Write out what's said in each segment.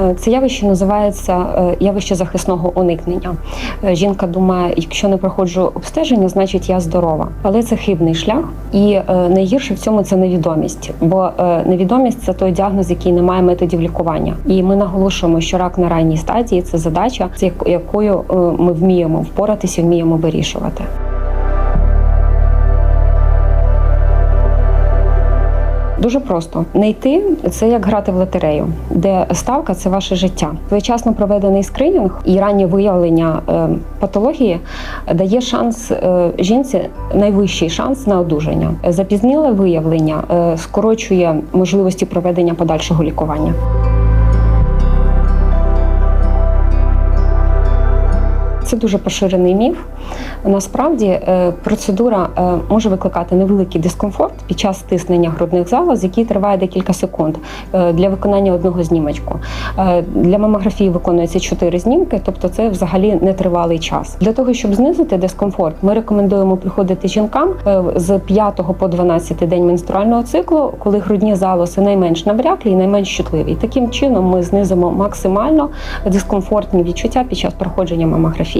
Е, Це явище називається е, явище захисного уникнення. Е, Жінка думає, якщо не проходжу обстеження, значить я здорова. Але це хибний шлях, і найгірше в цьому це невідомість. Бо невідомість це той діагноз, який не має методів лікування. І ми наголошуємо, що рак на ранній стадії це задача, з яко- якою ми вміємо впоратися, вміємо вирішувати. Дуже просто не йти це як грати в лотерею, де ставка це ваше життя. Своєчасно проведений скринінг і раннє виявлення е, патології дає шанс е, жінці найвищий шанс на одужання. Запізніле виявлення е, скорочує можливості проведення подальшого лікування. Це дуже поширений міф. Насправді е, процедура е, може викликати невеликий дискомфорт під час стиснення грудних залоз, який триває декілька секунд е, для виконання одного знімочку. Для мамографії виконується 4 знімки, тобто це взагалі нетривалий час. Для того, щоб знизити дискомфорт, ми рекомендуємо приходити жінкам з 5 по 12 день менструального циклу, коли грудні залози найменш набряклі і найменш чутливі. Таким чином ми знизимо максимально дискомфортні відчуття під час проходження мамографії.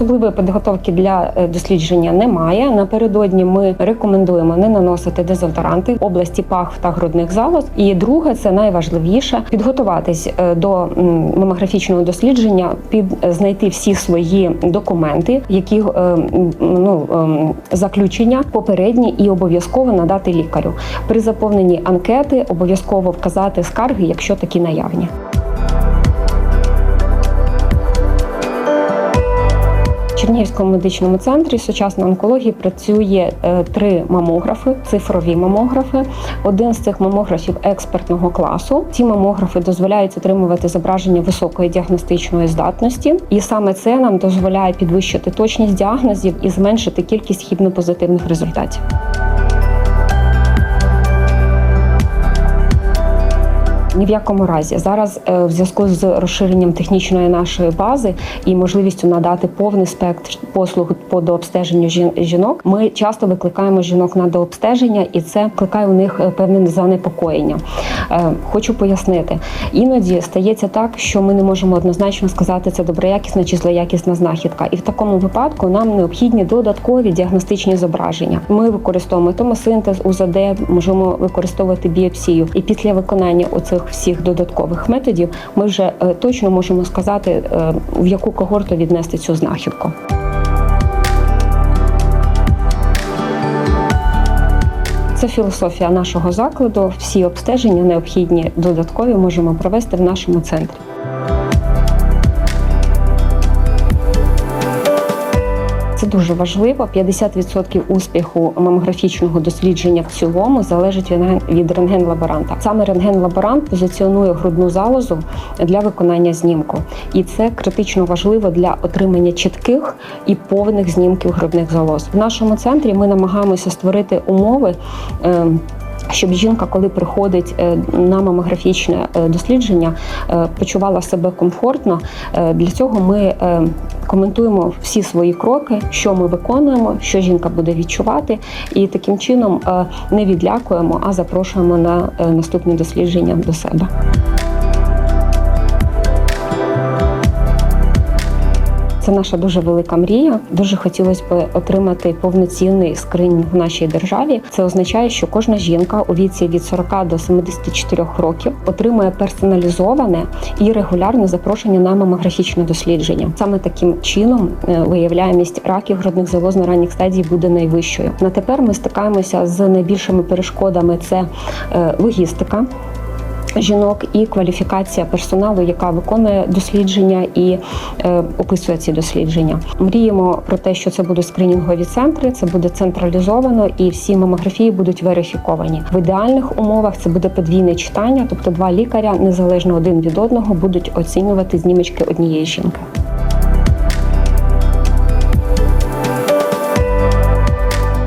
Особливої підготовки для е, дослідження немає. Напередодні ми рекомендуємо не наносити дезодоранти в області пах та грудних залоз. І друге, це найважливіше підготуватись е, до мамографічного дослідження, під е, знайти всі свої документи, які ну ем, заключення попередні, і обов'язково надати лікарю. При заповненні анкети обов'язково вказати скарги, якщо такі наявні. Чернігівському медичному центрі сучасної онкології працює е, три мамографи, цифрові мамографи. Один з цих мамографів експертного класу. Ці мамографи дозволяють отримувати зображення високої діагностичної здатності, і саме це нам дозволяє підвищити точність діагнозів і зменшити кількість хібно-позитивних результатів. Ні в якому разі зараз е, в зв'язку з розширенням технічної нашої бази і можливістю надати повний спектр послуг по дообстеженню жін- жінок. Ми часто викликаємо жінок на дообстеження, і це викликає у них е, певне занепокоєння. Е, Хочу пояснити, іноді стається так, що ми не можемо однозначно сказати, це доброякісна чи злоякісна знахідка, і в такому випадку нам необхідні додаткові діагностичні зображення. Ми використовуємо томосинтез, УЗД, можемо використовувати біопсію. І після виконання оцих всіх додаткових методів ми вже е, точно можемо сказати, е, в яку когорту віднести цю знахідку. Це філософія нашого закладу. Всі обстеження необхідні додаткові можемо провести в нашому центрі. Дуже важливо. 50% успіху мамографічного дослідження в цілому залежить від рентген- від рентген-лаборанта. Саме рентген-лаборант позиціонує грудну залозу для виконання знімку, і це критично важливо для отримання чітких і повних знімків грудних залоз. В нашому центрі ми намагаємося створити умови. Щоб жінка, коли приходить е, на мамографічне е, дослідження, е, почувала себе комфортно. Для цього ми коментуємо всі свої кроки, що ми виконуємо, що жінка буде відчувати, і таким чином не відлякуємо, а запрошуємо на наступні дослідження до себе. Це наша дуже велика мрія. Дуже хотілося б отримати повноцінний скринінг в нашій державі. Це означає, що кожна жінка у віці від 40 до 74 років отримує персоналізоване і регулярне запрошення на мамографічне дослідження. Саме таким чином е, виявляємість раків грудних залоз на ранніх стадій буде найвищою. На тепер ми стикаємося з найбільшими перешкодами: це е, логістика жінок і кваліфікація персоналу, яка виконує дослідження і е, описує ці дослідження. Мріємо про те, що це будуть скринінгові центри, це буде централізовано, і всі мамографії будуть верифіковані. В ідеальних умовах це буде подвійне читання, тобто два лікаря незалежно один від одного будуть оцінювати знімочки однієї жінки.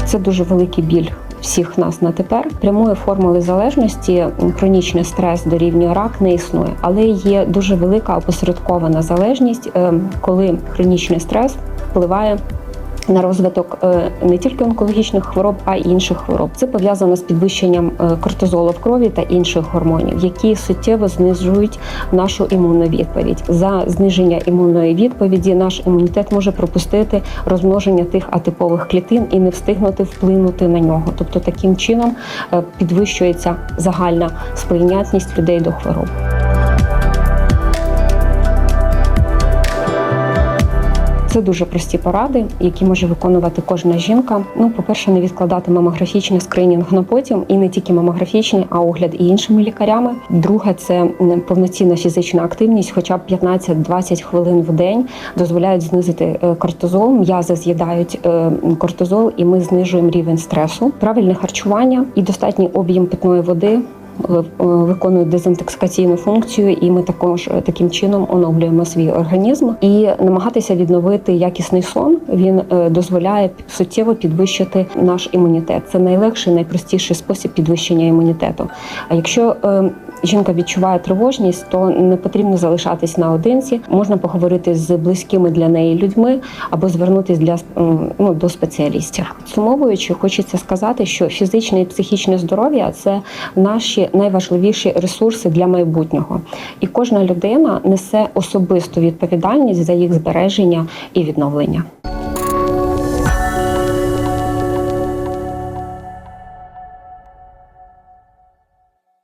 Це дуже великий біль всіх нас на тепер. Прямої формули залежності хронічний стрес дорівнює рак не існує, але є дуже велика опосередкована залежність, е, коли хронічний стрес впливає на розвиток е, не тільки онкологічних хвороб, а й інших хвороб. Це пов'язано з підвищенням е, кортизолу в крові та інших гормонів, які суттєво знижують нашу імунну відповідь. За зниження імунної відповіді наш імунітет може пропустити розмноження тих атипових клітин і не встигнути вплинути на нього. Тобто таким чином е, підвищується загальна сприйнятність людей до хвороб. Це дуже прості поради, які може виконувати кожна жінка. Ну, по-перше, не відкладати мамографічний скринінг на потім, і не тільки мамографічний, а огляд і іншими лікарями. Друге, це повноцінна фізична активність, хоча б 15-20 хвилин в день дозволяють знизити е, кортизол. М'язи з'їдають е, кортизол, і ми знижуємо рівень стресу. Правильне харчування і достатній об'єм питної води виконують дезінтоксикаційну функцію, і ми також е, таким чином оновлюємо свій організм і намагатися відновити якісний сон. Він е, дозволяє суттєво підвищити наш імунітет. Це найлегший, найпростіший спосіб підвищення імунітету. А якщо е, жінка відчуває тривожність, то не потрібно залишатись наодинці. Можна поговорити з близькими для неї людьми або звернутися для ну, до спеціалістів. Підсумовуючи, хочеться сказати, що фізичне і психічне здоров'я це наші найважливіші ресурси для майбутнього, і кожна людина несе особисту відповідальність за їх збереження і відновлення.